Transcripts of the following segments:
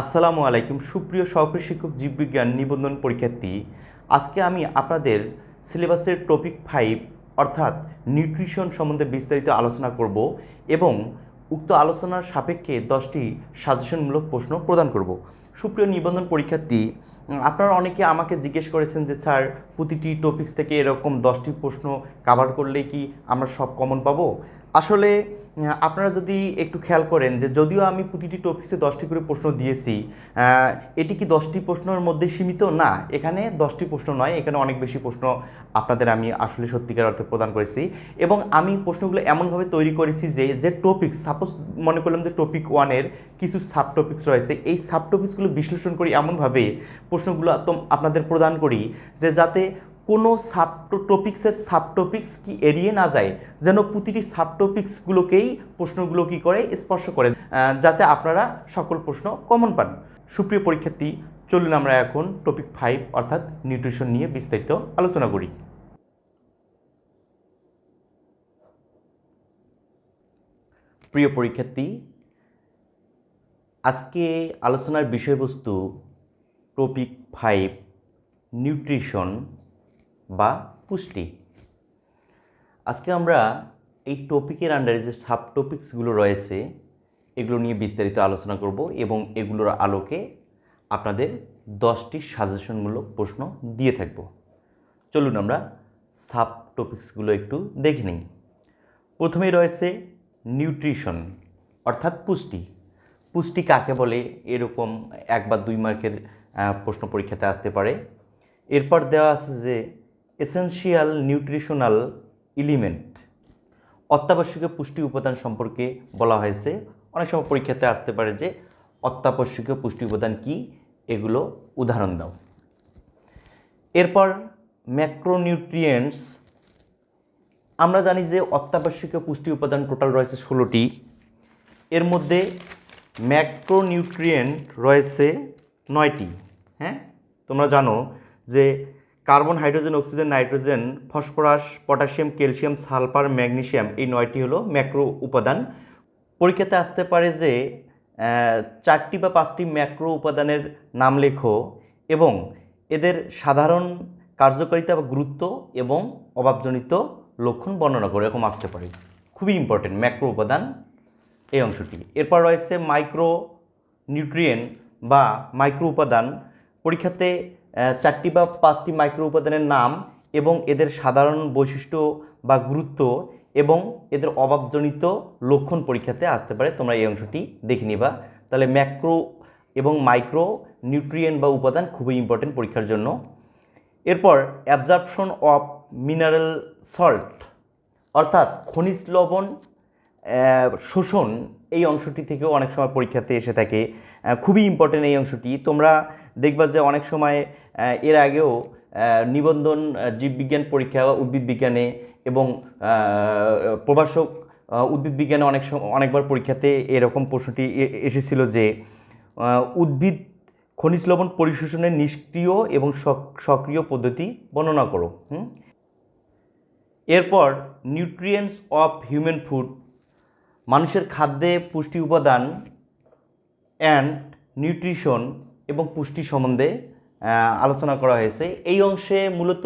আসসালামু আলাইকুম, সুপ্রিয় সহকারী শিক্ষক জীববিজ্ঞান নিবন্ধন পরীক্ষার্থী। আজকে আমি আপনাদের সিলেবাসের টপিক ফাইভ, অর্থাৎ নিউট্রিশন সম্বন্ধে বিস্তারিত আলোচনা করব এবং উক্ত আলোচনার সাপেক্ষে দশটি সাজেশনমূলক প্রশ্ন প্রদান করব। সুপ্রিয় নিবন্ধন পরীক্ষার্থী আপনারা অনেকে আমাকে জিজ্ঞেস করেছেন যে, স্যার, প্রতিটি টপিক্স থেকে এরকম দশটি প্রশ্ন কাভার করলে কি আমরা সব কমন পাবো? আসলে আপনারা যদি একটু খেয়াল করেন যে, যদিও আমি প্রতিটি টপিক্সে দশটি করে প্রশ্ন দিয়েছি এটি কি দশটি প্রশ্নের মধ্যে সীমিত? না, এখানে দশটি প্রশ্ন নয়, এখানে অনেক বেশি প্রশ্ন আপনাদের আমি আসলে সত্যিকার অর্থে প্রদান করেছি এবং আমি প্রশ্নগুলো এমনভাবে তৈরি করেছি যে যে টপিক সাপোজ মনে করলাম যে টপিক ওয়ানের কিছু সাব টপিক্স রয়েছে, এই সাব টপিক্সগুলো বিশ্লেষণ করি এমনভাবে প্রশ্নগুলো আপনাদের প্রদান করি যে যাতে কোনো সাব টপিক্সের সাব টপিক্স কি এড়িয়ে না যায়, যেন প্রতিটি সাব টপিক্সগুলোকেই প্রশ্নগুলো কি করে স্পর্শ করে যাতে আপনারা সকল প্রশ্ন কমন পান। সুপ্রিয় পরীক্ষার্থী, চলুন আমরা এখন টপিক ফাইভ অর্থাৎ নিউট্রিশন নিয়ে বিস্তারিত আলোচনা করি। প্রিয় পরীক্ষার্থী, আজকে আলোচনার বিষয়বস্তু টপিক ফাইভ নিউট্রিশন বা পুষ্টি। আজকে আমরা এই টপিকের আন্ডারে যে সাব টপিকসগুলো রয়েছে, এগুলো নিয়ে বিস্তারিত আলোচনা করব এবং এগুলোর আলোকে আপনাদের দশটি সাজেশনমূলক প্রশ্ন দিয়ে থাকব। চলুন আমরা সাব টপিকসগুলো একটু দেখে নিই। প্রথমেই রয়েছে নিউট্রিশন অর্থাৎ পুষ্টি। পুষ্টি কাকে বলে? এরকম এক বা দুই মার্কের প্রশ্ন পরীক্ষাতে আসতে পারে। এরপর দেওয়া আছে যে এসেনশিয়াল নিউট্রিশনাল এলিমেন্ট অত্যাবশ্যকীয় পুষ্টি উপাদান সম্পর্কে বলা হয়েছে। অনেক সময় পরীক্ষাতে আসতে পারে যে অত্যাবশ্যকীয় পুষ্টি উপাদান কি, এগুলো উদাহরণ দাও। এরপর ম্যাক্রোনিউট্রিয়েন্টস আমরা জানি যে অত্যাবশ্যকীয় পুষ্টি উপাদান টোটাল রয়েছে ষোলোটি। এর মধ্যে ম্যাক্রোনিউট্রিয়েন্ট রয়েছে নয়টি হ্যাঁ? তোমরা জানো যে carbon, hydrogen, oxygen, nitrogen, phosphorus, potassium, calcium, sulphur magnesium এই নয়টি হলো ম্যাক্রো উপাদান। পরীক্ষাতে আসতে পারে যে চারটি বা পাঁচটি ম্যাক্রো উপাদানের নাম লেখো এবং এদের সাধারণ কার্যকারিতা বা গুরুত্ব এবং অভাবজনিত লক্ষণ বর্ণনা করে এরকম আসতে পারে। খুবই ইম্পর্টেন্ট ম্যাক্রো উপাদান এই অংশটি। এরপর রয়েছে মাইক্রো নিউট্রিয়েন্ট বা মাইক্রো উপাদান পরীক্ষাতে চারটি বা পাঁচটি মাইক্রো উপাদানের নাম এবং এদের সাধারণ বৈশিষ্ট্য বা গুরুত্ব এবং এদের অভাবজনিত লক্ষণ পরীক্ষাতে আসতে পারে। তোমরা এই অংশটি দেখে নিবা। তাহলে ম্যাক্রো এবং মাইক্রো নিউট্রিয়েন্ট বা উপাদান খুবই ইম্পর্টেন্ট পরীক্ষার জন্য। এরপর অ্যাবজার্পশন অফ মিনারেল সল্ট, অর্থাৎ খনিজ লবণ শোষণ এই অংশটি থেকেও অনেক সময় পরীক্ষাতে এসে থাকে। খুবই ইম্পর্টেন্ট এই অংশটি। তোমরা দেখবা যে অনেক সময় এর আগেও নিবন্ধন জীববিজ্ঞান পরীক্ষা উদ্ভিদ বিজ্ঞানে এবং প্রভাষক উদ্ভিদ বিজ্ঞানে অনেক অনেকবার পরীক্ষাতে এরকম প্রশ্নটি এসেছিল যে উদ্ভিদ খনিজ লবণ পরিশোষণের নিষ্ক্রিয় এবং সক্রিয় পদ্ধতি বর্ণনা করো? এরপর নিউট্রিয়েন্টস অফ হিউম্যান ফুড মানুষের খাদ্যে পুষ্টি উপাদান অ্যান্ড নিউট্রিশন এবং পুষ্টি সম্বন্ধে আলোচনা করা হয়েছে। এই অংশে মূলত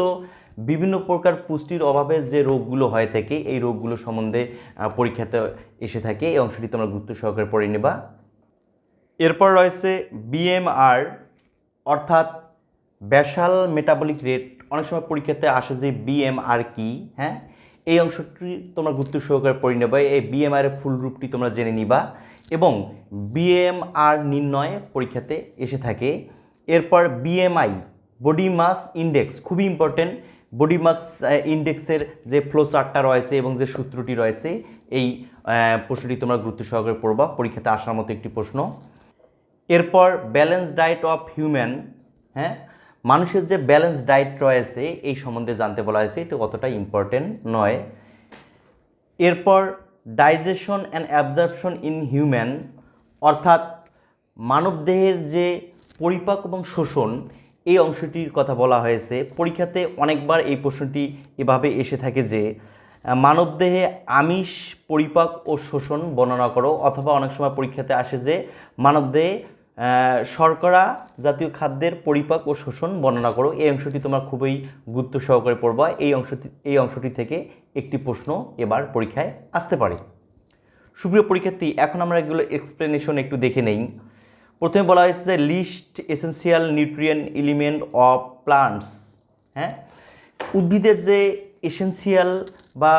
বিভিন্ন প্রকার পুষ্টির অভাবে যে রোগগুলো হয়ে থাকে, এই রোগগুলো সম্বন্ধে পরীক্ষাতে এসে থাকে। এই অংশটি তোমরা গুরুত্ব সহকারে পড়ে নেবা। এরপর রয়েছে বিএমআর অর্থাৎ ব্যাসাল মেটাবলিক রেট অনেক সময় পরীক্ষাতে আসে যে বিএমআর কি হ্যাঁ? এই অংশটি তোমরা গুরুত্ব সহকারে পড়ে নেবে, এই বিএমআর এর ফুল রূপটি তোমরা জেনে নিবা এবং বিএমআর নির্ণয় পরীক্ষাতে এসে থাকে। এরপর বিএমআই বডি মাস ইন্ডেক্স খুবই ইম্পর্টেন্ট বডি মাস ইন্ডেক্সের যে ফ্লো চার্টটা রয়েছে এবং যে সূত্রটি রয়েছে, এই প্রশ্নটি তোমরা গুরুত্ব সহকারে পড়বা, পরীক্ষাতে আসার মতো একটি প্রশ্ন। এরপর ব্যালেন্স ডায়েট অফ হিউম্যান হ্যাঁ মানুষের যে ব্যালেন্স ডায়েট রয়েছে, এই সম্বন্ধে জানতে বলা হয়েছে, এটা অতটা ইম্পর্টেন্ট নয়। এরপর digestion and absorption in human অর্থাৎ মানবদেহের যে পরিপাক এবং শোষণ, এই অংশটির কথা বলা হয়েছে। পরীক্ষাতে অনেকবার এই প্রশ্নটি এভাবে এসে থাকে যে, মানবদেহে আমিষ, পরিপাক ও শোষণ বর্ণনা করো, অথবা অনেক সময় পরীক্ষাতে আসে যে, মানবদেহে শর্করা জাতীয় খাদ্যের পরিপাক ও শোষণ বর্ণনা করো। এই অংশটি তোমার খুবই গুরুত্ব সহকারে পড়বা। এই অংশটি এই অংশটি থেকে একটি প্রশ্ন এবার পরীক্ষায় আসতে পারে। সুপ্রিয় পরীক্ষার্থী, এখন আমরা এগুলো এক্সপ্লেনেশন একটু দেখে নেই। প্রথমে বলা হয়েছে যে list essential nutrient element of plants হ্যাঁ? উদ্ভিদের যে এসেন্সিয়াল বা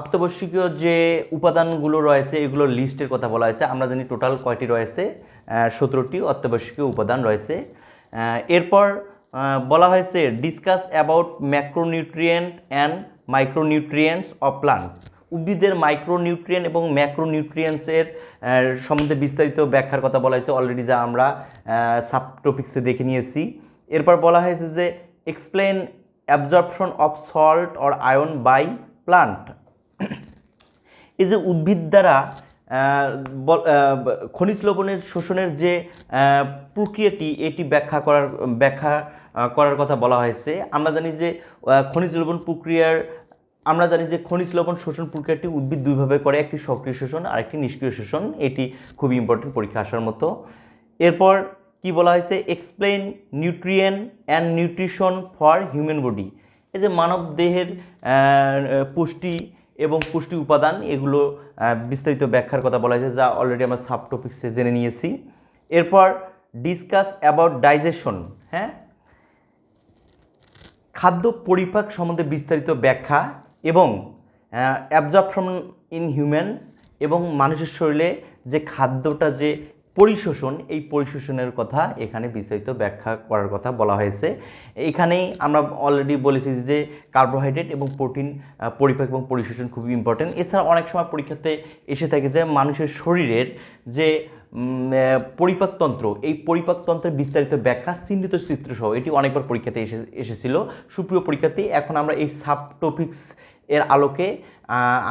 অত্যাবশ্যকীয় যে উপাদানগুলো রয়েছে এগুলো লিস্টের কথা বলা হয়েছে। আমরা জানি টোটাল কয়টি রয়েছে? সতেরোটি অত্যাবশ্যকীয় উপাদান রয়েছে। এরপর বলা হয়েছে discuss about macronutrient and micronutrients of plant উদ্ভিদের মাইক্রোনিউট্রিয়েন্ট এবং ম্যাক্রোনিউট্রিয়েন্টসের সম্বন্ধে বিস্তারিত ব্যাখ্যার কথা বলা হয়েছে অলরেডি যা আমরা সাব টপিক্সে দেখে নিয়েছি। এরপর বলা হয়েছে যে explain absorption of salt or ion by plant এই যে উদ্ভিদ দ্বারা খনিজ লবণের শোষণের যে প্রক্রিয়াটি, এটি ব্যাখ্যা করার ব্যাখ্যা করার কথা বলা হয়েছে। আমরা জানি যে খনিজ লবণ প্রক্রিয়ার, আমরা জানি যে খনিজ লবণ শোষণ প্রক্রিয়াটি উদ্ভিদ দুইভাবে করে, একটি সক্রিয় শোষণ আর একটি নিষ্ক্রিয় শোষণ। এটি খুবই ইম্পর্টেন্ট পরীক্ষা আসার মতো। এরপর কি বলা হয়েছে? Explain nutrient and nutrition for human body এই যে মানব দেহের পুষ্টি এবং পুষ্টি উপাদান, এগুলো বিস্তারিত ব্যাখ্যার কথা বলা হয়েছে, যা অলরেডি আমরা সাব টপিক্সে জেনে নিয়েছি। এরপর ডিসকাস অ্যাবাউট ডাইজেশন হ্যাঁ? খাদ্য পরিপাক সম্বন্ধে বিস্তারিত ব্যাখ্যা এবং অ্যাবজর্পশন ইন হিউম্যান এবং মানুষের শরীরে যে খাদ্যটা যে পরিশোষণ, এই পরিশোষণের কথা এখানে বিস্তারিত ব্যাখ্যা করার কথা বলা হয়েছে। এখানেই আমরা অলরেডি বলেছি যে কার্বোহাইড্রেট এবং প্রোটিন পরিপাক এবং পরিশোষণ খুবই ইম্পর্টেন্ট এছাড়া অনেক সময় পরীক্ষাতে এসে থাকে যে মানুষের শরীরের যে পরিপাকতন্ত্র এই পরিপাকতন্ত্রের বিস্তারিত ব্যাখ্যা, চিহ্নিত চিত্রসহ এটি অনেকবার পরীক্ষাতে এসে, এসেছিল। সুপ্রিয় পরীক্ষার্থী, এখন আমরা এই সাব টপিক্স এর আলোকে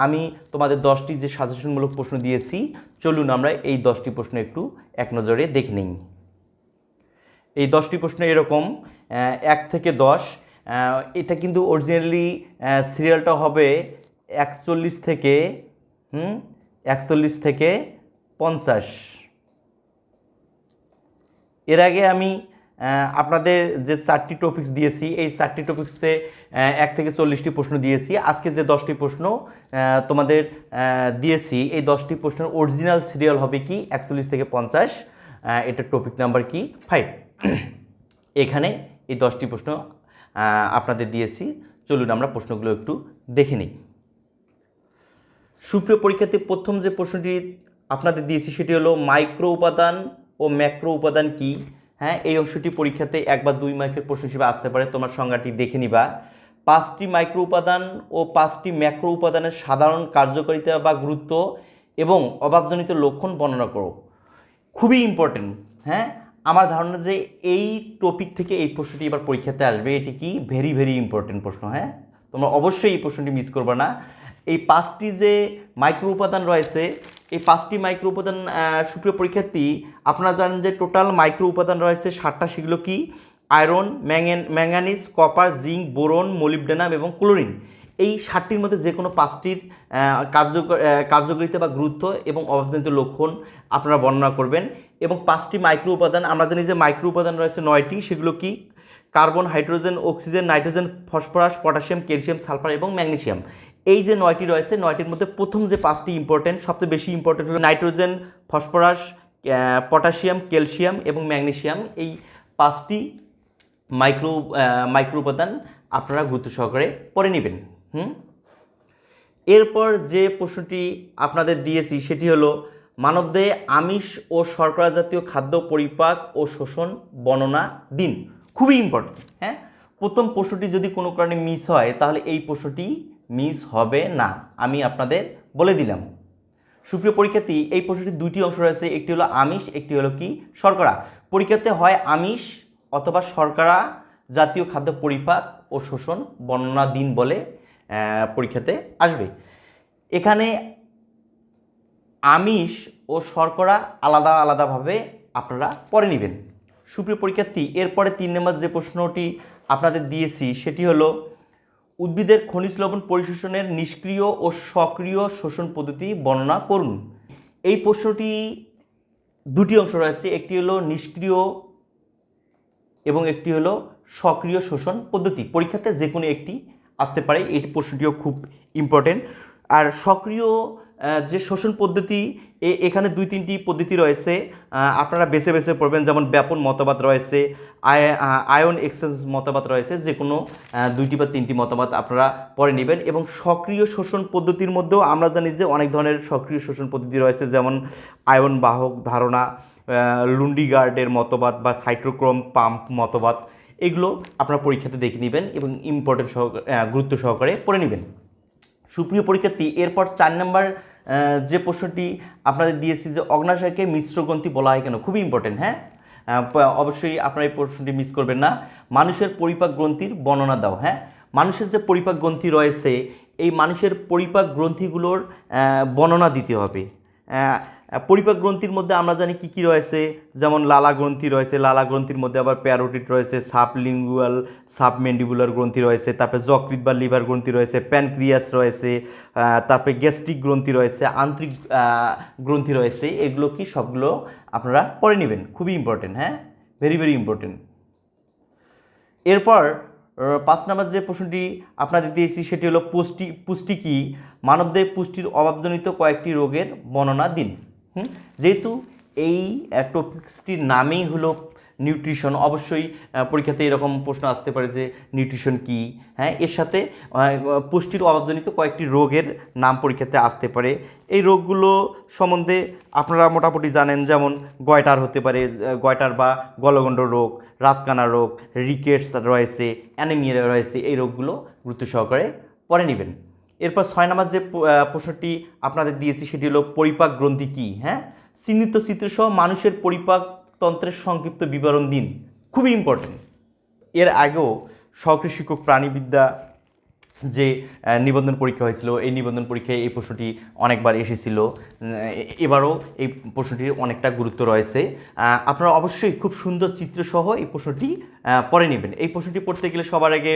আমি তোমাদের দশটি যে সাজেশনমূলক প্রশ্ন দিয়েছি, চলুন আমরা এই দশটি প্রশ্ন একটু এক নজরে দেখে নিই। এই দশটি প্রশ্ন এরকম এক থেকে দশ এটা কিন্তু অরিজিনালি সিরিয়ালটা হবে একচল্লিশ থেকে একচল্লিশ থেকে পঞ্চাশ। এর আগে আমি আপনাদের যে চারটি টপিকস দিয়েছি, এই চারটি টপিক্সে এক থেকে চল্লিশটি প্রশ্ন দিয়েছি। আজকে যে দশটি প্রশ্ন তোমাদের দিয়েছি, এই দশটি প্রশ্নের অরিজিনাল সিরিয়াল হবে কি? একচল্লিশ থেকে পঞ্চাশ। এটার টপিক নাম্বার কি? ফাইভ এখানে এই দশটি প্রশ্ন আপনাদের দিয়েছি। চলুন আমরা প্রশ্নগুলো একটু দেখে নিই। সুপ্রিয় পরীক্ষার্থী, প্রথম যে প্রশ্নটি আপনাদের দিয়েছি, সেটি হলো মাইক্রো উপাদান ও ম্যাক্রো উপাদান কি? হ্যাঁ এই অংশটি পরীক্ষাতে এক বা দুই মার্কের প্রশ্ন হিসেবে আসতে পারে। তোমার সংজ্ঞাটি দেখে নিবা। পাঁচটি মাইক্রো উপাদান ও পাঁচটি ম্যাক্রো উপাদানের সাধারণ কার্যকারিতা বা গুরুত্ব এবং অভাবজনিত লক্ষণ বর্ণনা করো। খুবই ইম্পর্টেন্ট হ্যাঁ? আমার ধারণা যে এই টপিক থেকে এই প্রশ্নটি এবার পরীক্ষাতে আসবে, এটি কি ভেরি ভেরি ইম্পর্টেন্ট প্রশ্ন হ্যাঁ? তোমরা অবশ্যই এই প্রশ্নটি মিস করবে না। এই পাঁচটি যে মাইক্রো উপাদান রয়েছে এই পাঁচটি মাইক্রো উপাদান সুপ্রিয় পরীক্ষার্থী, আপনারা জানেন যে টোটাল মাইক্রো উপাদান রয়েছে ষাটটা সেগুলো কি? Iron mangan manganese copper zinc boron molybdenum এবং ক্লোরিন এই ষাটটির মধ্যে যে কোনো পাঁচটির কার্যকর কার্যকারিতা বা গুরুত্ব এবং অভাবজনিত লক্ষণ আপনারা বর্ণনা করবেন এবং পাঁচটি মাইক্রো উপাদান, আমরা জানি যে মাইক্রো উপাদান রয়েছে নয়টি, সেগুলো কি? Carbon hydrogen oxygen nitrogen phosphorus potassium calcium sulphur এবং ম্যাগনেসিয়াম এই যে নয়টি রয়েছে, নয়টির মধ্যে প্রথম যে পাঁচটি ইম্পর্টেন্ট সবচেয়ে বেশি ইম্পর্টেন্ট হলো নাইট্রোজেন, ফসফরাস পটাশিয়াম, ক্যালসিয়াম এবং ম্যাগনেশিয়াম এই পাঁচটি মাইক্রো মাইক্রো উপাদান আপনারা গুরুত্ব সহকারে পড়ে নেবেন। হুম? এরপর যে প্রশ্নটি আপনাদের দিয়েছি, সেটি হলো, মানবদেহে আমিষ ও শর্করা জাতীয় খাদ্য পরিপাক ও শোষণ বর্ণনা দিন। খুবই ইম্পর্টেন্ট হ্যাঁ? প্রথম প্রশ্নটি যদি কোনো কারণে মিস হয়, তাহলে এই প্রশ্নটি মিস হবে না, আমি আপনাদের বলে দিলাম। সুপ্রিয় পরীক্ষার্থী, এই প্রশ্নটির দুইটি অংশ রয়েছে, একটি হলো আমিষ, একটি হলো কি শর্করা। পরীক্ষাতে হয় আমিষ অথবা শর্করা জাতীয় খাদ্য পরিপাক ও শোষণ বর্ণনা দিন বলে পরীক্ষাতে আসবে। এখানে আমিষ ও শর্করা আলাদা আলাদাভাবে আপনারা পরে নেবেন। সুপ্রিয় পরীক্ষার্থী, এরপরে তিন নম্বর যে প্রশ্নটি আপনাদের দিয়েছি, সেটি হলো উদ্ভিদের খনিজ লবণ পরিশোষণের নিষ্ক্রিয় ও সক্রিয় শোষণ পদ্ধতি বর্ণনা করুন। এই প্রশ্নটি দুটি অংশ রয়েছে, একটি হলো নিষ্ক্রিয় এবং একটি হলো সক্রিয় শোষণ পদ্ধতি। পরীক্ষাতে যে কোনো একটি আসতে পারে, এই প্রশ্নটিও খুব ইম্পর্টেন্ট আর সক্রিয় যে শোষণ পদ্ধতি এখানে দুই তিনটি পদ্ধতি রয়েছে। আপনারা বেছে বেছে পড়বেন, যেমন ব্যাপন মতবাদ রয়েছে, আয়- আয়ন এক্সচেঞ্জ মতবাদ রয়েছে, যে কোনো দুইটি বা তিনটি মতবাদ আপনারা পরে নেবেন। এবং সক্রিয় শোষণ পদ্ধতির মধ্যেও আমরা জানি যে অনেক ধরনের সক্রিয় শোষণ পদ্ধতি রয়েছে, যেমন আয়ন বাহক ধারণা লুন্ডিগার্ডের মতবাদ বা সাইট্রোক্রোম পাম্প মতবাদ। এগুলো আপনারা পরীক্ষাতে দেখে নেবেন এবং ইম্পর্টেন্ট সহ গুরুত্ব সহকারে পড়ে নেবেন। সুপ্রিয় পরীক্ষার্থী, এরপর চার নম্বর যে প্রশ্নটি আপনাদের দিয়েছি যে অগ্নাশয়কে মিশ্রগ্রন্থি বলা হয় কেন? খুবই ইম্পর্টেন্ট হ্যাঁ? অবশ্যই আপনারা এই প্রশ্নটি মিস করবেন না। মানুষের পরিপাক গ্রন্থির বর্ণনা দাও হ্যাঁ? মানুষের যে পরিপাক গ্রন্থি রয়েছে, এই মানুষের পরিপাক গ্রন্থিগুলোর বর্ণনা দিতে হবে। পরিপাক গ্রন্থির মধ্যে আমরা জানি কি কি রয়েছে? যেমন লালা গ্রন্থি রয়েছে, লালা গ্রন্থির মধ্যে আবার প্যারোটিড রয়েছে সাবলিঙ্গুয়াল সাবমেন্ডিবুলার গ্রন্থি রয়েছে, তারপরে যকৃৎ বা লিভার গ্রন্থি রয়েছে, প্যানক্রিয়াস রয়েছে তারপরে গ্যাস্ট্রিক গ্রন্থি রয়েছে, আন্তরিক গ্রন্থি রয়েছে, এগুলো কি সবগুলো আপনারা পড়ে নেবেন। খুবই ইম্পর্টেন্ট হ্যাঁ? ভেরি ভেরি ইম্পর্টেন্ট এরপর পাঁচ নম্বর যে প্রশ্নটি আপনাদের দিয়েছি, সেটি হলো পুষ্টি পুষ্টি কি? মানবদেহ পুষ্টির অভাবজনিত কয়েকটি রোগের বর্ণনা দিন? যেহেতু এই টপিক্সটির নামেই হলো নিউট্রিশন অবশ্যই পরীক্ষাতে এরকম প্রশ্ন আসতে পারে যে নিউট্রিশন কি? হ্যাঁ এর সাথে পুষ্টির অভাবজনিত কয়েকটি রোগের নাম পরীক্ষাতে আসতে পারে। এই রোগগুলো সম্বন্ধে আপনারা মোটামুটি জানেন, যেমন গয়টার হতে পারে গয়টার বা গলগণ্ড রোগ, রাতকানা রোগ রিকেটস রয়েছে অ্যানিমিয়া রয়েছে, এই রোগগুলো গুরুত্ব সহকারে পরে নেবেন। এরপর ছয় নম্বর যে প্রশ্নটি আপনাদের দিয়েছি, সেটি হলো পরিপাক গ্রন্থি কী? হ্যাঁ? চিহ্নিত চিত্রসহ মানুষের পরিপাক তন্ত্রের সংক্ষিপ্ত বিবরণ দিন। খুবই ইম্পর্টেন্ট এর আগেও সহকারী শিক্ষক প্রাণীবিদ্যা যে নিবন্ধন পরীক্ষা হয়েছিল, এই নিবন্ধন পরীক্ষায় এই প্রশ্নটি অনেকবার এসেছিল। এবারও এই প্রশ্নটির অনেকটা গুরুত্ব রয়েছে। আপনারা অবশ্যই খুব সুন্দর চিত্রসহ এই প্রশ্নটি পড়ে নেবেন। এই প্রশ্নটি পড়তে গেলে সবার আগে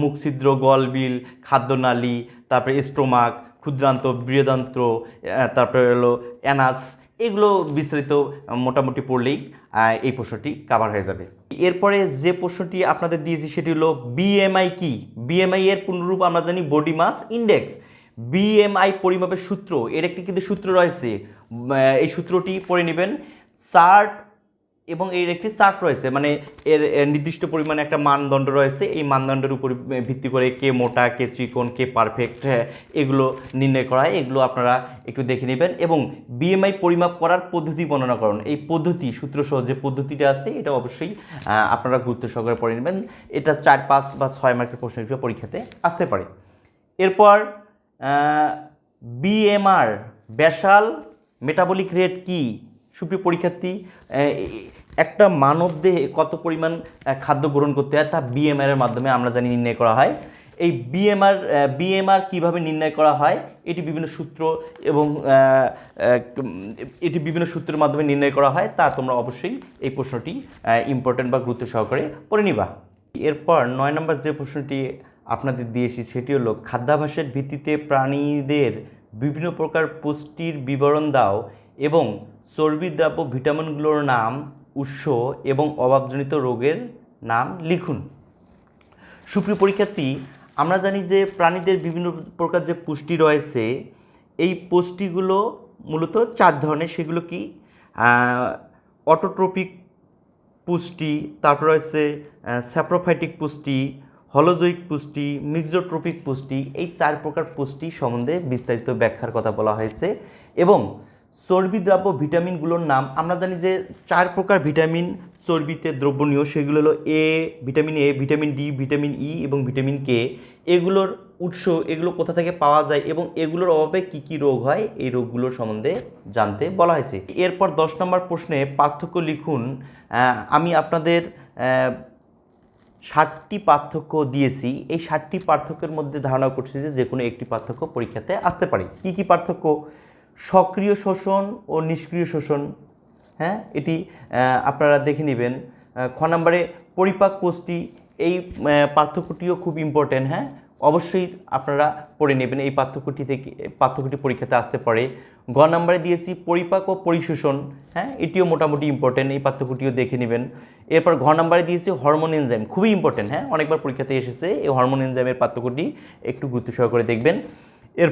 মুখছিদ্র গলবিল, খাদ্যনালী তারপরে স্টোমাক, ক্ষুদ্রান্ত বৃহদান্ত্র তারপরে হলো অ্যানাস, এগুলো বিস্তারিত মোটামুটি পড়লেই এই প্রশ্নটি কাভার হয়ে যাবে। এরপরে যে প্রশ্নটি আপনাদের দিয়েছি সেটি হলো বিএমআই কি? বিএমআই এর পূর্ণরূপ আমরা জানি বডি মাস ইন্ডেক্স বিএমআই পরিমাপের সূত্র, এর একটি কিন্তু সূত্র রয়েছে। এই সূত্রটি পড়ে নেবেন। চার্ট এবং এর একটি চার্ট রয়েছে মানে এর নির্দিষ্ট পরিমাণে একটা মানদণ্ড রয়েছে। এই মানদণ্ডের উপর ভিত্তি করে কে মোটা, কে চিকন, কে পারফেক্ট এগুলো নির্ণয় করা হয়। এগুলো আপনারা একটু দেখে নেবেন এবং বিএমআই পরিমাপ করার পদ্ধতি বর্ণনা করুন। এই পদ্ধতি সূত্রসহ যে পদ্ধতিটা আছে, এটা অবশ্যই আপনারা গুরুত্ব সহকারে পড়ে নেবেন। এটা চার, পাঁচ বা ছয় মার্কের প্রশ্ন হিসেবে পরীক্ষাতে আসতে পারে। এরপর বিএমআর ব্যাসাল মেটাবলিক রেট কি? সুপ্রিয় পরীক্ষার্থী একটা মানব দেহে কত পরিমাণ খাদ্য গ্রহণ করতে হয় তা বিএমআর এর মাধ্যমে আমরা জানি নির্ণয় করা হয়। এই বিএমআর বিএমআর কীভাবে নির্ণয় করা হয়, এটি বিভিন্ন সূত্র এবং এটি বিভিন্ন সূত্রের মাধ্যমে নির্ণয় করা হয়, তা তোমরা অবশ্যই এই প্রশ্নটি ইম্পর্টেন্ট বা গুরুত্ব সহকারে পড়ে নিবা। এরপর নয় নম্বর যে প্রশ্নটি আপনাদের দিয়েছি সেটি হলো খাদ্যাভাসের ভিত্তিতে প্রাণীদের বিভিন্ন প্রকার পুষ্টির বিবরণ দাও এবং চর্বিদ্রাব্য ভিটামিনগুলোর নাম উৎস এবং অভাবজনিত রোগের নাম লিখুন। সুপ্রিয় পরীক্ষার্থী, আমরা জানি যে প্রাণীদের বিভিন্ন প্রকার যে পুষ্টি রয়েছে, এই পুষ্টিগুলো মূলত চার ধরনের। সেগুলো কি? অটোট্রপিক পুষ্টি, তারপর রয়েছে স্যাপ্রোফাইটিক পুষ্টি হলোজৈক পুষ্টি, মিক্সোট্রপিক পুষ্টি, এই চার প্রকার পুষ্টি সম্বন্ধে বিস্তারিত ব্যাখ্যার কথা বলা হয়েছে এবং চর্বিদ্রাব্য ভিটামিনগুলোর নাম, আমরা জানি যে চার প্রকার ভিটামিন চর্বিতে দ্রবণীয়, সেগুলো হলো A vitamin A vitamin D vitamin E এবং ভিটামিন কে এগুলোর উৎস, এগুলো কোথা থেকে পাওয়া যায় এবং এগুলোর অভাবে কি কি রোগ হয়, এই রোগগুলোর সম্বন্ধে জানতে বলা হয়েছে। এরপর দশ নম্বর প্রশ্নে পার্থক্য লিখুন আমি আপনাদের ষাটটি পার্থক্য দিয়েছি। এই ষাটটি পার্থক্যের মধ্যে ধারণা করছি যে যে কোনো একটি পার্থক্য পরীক্ষাতে আসতে পারে। কি কি পার্থক্য? সক্রিয় শোষণ ও নিষ্ক্রিয় শোষণ। হ্যাঁ এটি আপনারা দেখে নেবেন। খ নম্বরে পরিপাক পুষ্টি, এই পার্থক্যটিও খুব ইম্পর্টেন্ট হ্যাঁ। অবশ্যই আপনারা পড়ে নেবেন, এই পার্থক্যটি থেকে, পার্থক্যটি পরীক্ষাতে আসতে পারে। গ নাম্বারে দিয়েছি পরিপাক ও পরিশোষণ হ্যাঁ এটিও মোটামুটি ইম্পর্টেন্ট এই পার্থক্যটিও দেখে নেবেন। এরপর ঘ নাম্বারে দিয়েছি হরমোন এনজাইম খুবই ইম্পর্টেন্ট হ্যাঁ অনেকবার পরীক্ষাতে এসেছে, এই হরমোন এনজাইমের পার্থক্যটি একটু গুরুত্ব সহকারে দেখবেন। এর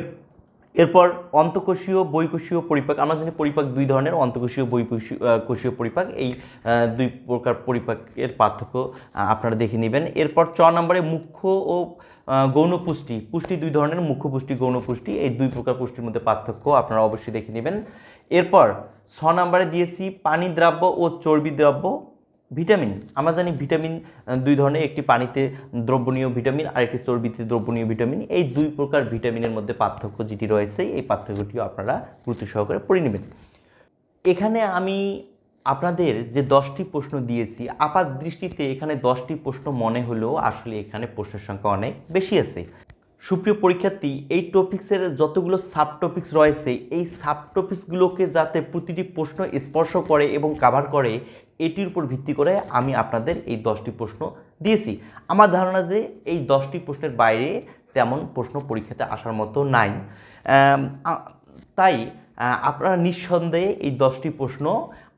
এরপর অন্তকোষীয় বৈকোষীয় পরিপাক, আমরা জানি পরিপাক দুই ধরনের, অন্তকোষীয় বৈকোষীয় কোষীয় পরিপাক, এই দুই প্রকার পরিপাকের পার্থক্য আপনারা দেখে নেবেন। এরপর চ নম্বরে মুখ্য ও গৌণ পুষ্টি পুষ্টি দুই ধরনের, মুখ্য পুষ্টি, গৌণ পুষ্টি, এই দুই প্রকার পুষ্টির মধ্যে পার্থক্য আপনারা অবশ্যই দেখে নেবেন। এরপর ছ নম্বরে দিয়েছি পানি দ্রাব্য ও চর্বি দ্রাব্য ভিটামিন, আমরা জানি ভিটামিন দুই ধরনের, একটি পানিতে দ্রবণীয় ভিটামিন আর একটি চর্বিতে দ্রবণীয় ভিটামিন। এই দুই প্রকার ভিটামিনের মধ্যে পার্থক্য যেটি রয়েছে, এই পার্থক্যটিও আপনারা গুরুত্ব সহকারে পড়ে নেবেন। এখানে আমি আপনাদের যে দশটি প্রশ্ন দিয়েছি, আপাত দৃষ্টিতে এখানে দশটি প্রশ্ন মনে হলেও আসলে এখানে প্রশ্নের সংখ্যা অনেক বেশি আছে। সুপ্রিয় পরীক্ষার্থী, এই টপিক্সের যতগুলো সাব টপিক্স রয়েছে, এই সাব টপিক্সগুলোকে যাতে প্রতিটি প্রশ্ন স্পর্শ করে এবং কাভার করে এটির উপর ভিত্তি করে আমি আপনাদের এই দশটি প্রশ্ন দিয়েছি। আমার ধারণা যে এই দশটি প্রশ্নের বাইরে তেমন প্রশ্ন পরীক্ষাতে আসার মতো নাই। তাই আপনারা নিঃসন্দেহে এই দশটি প্রশ্ন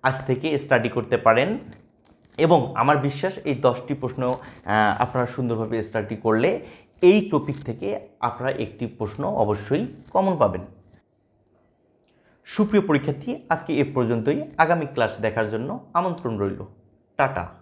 আজ থেকে স্টাডি করতে পারেন এবং আমার বিশ্বাস এই দশটি প্রশ্ন আপনারা সুন্দরভাবে স্টাডি করলে এই টপিক থেকে আপনারা একটি প্রশ্ন অবশ্যই কমন পাবেন। সুপ্রিয় পরীক্ষার্থী আজকে এ পর্যন্তই। আগামী ক্লাস দেখার জন্য আমন্ত্রণ রইল। টাটা।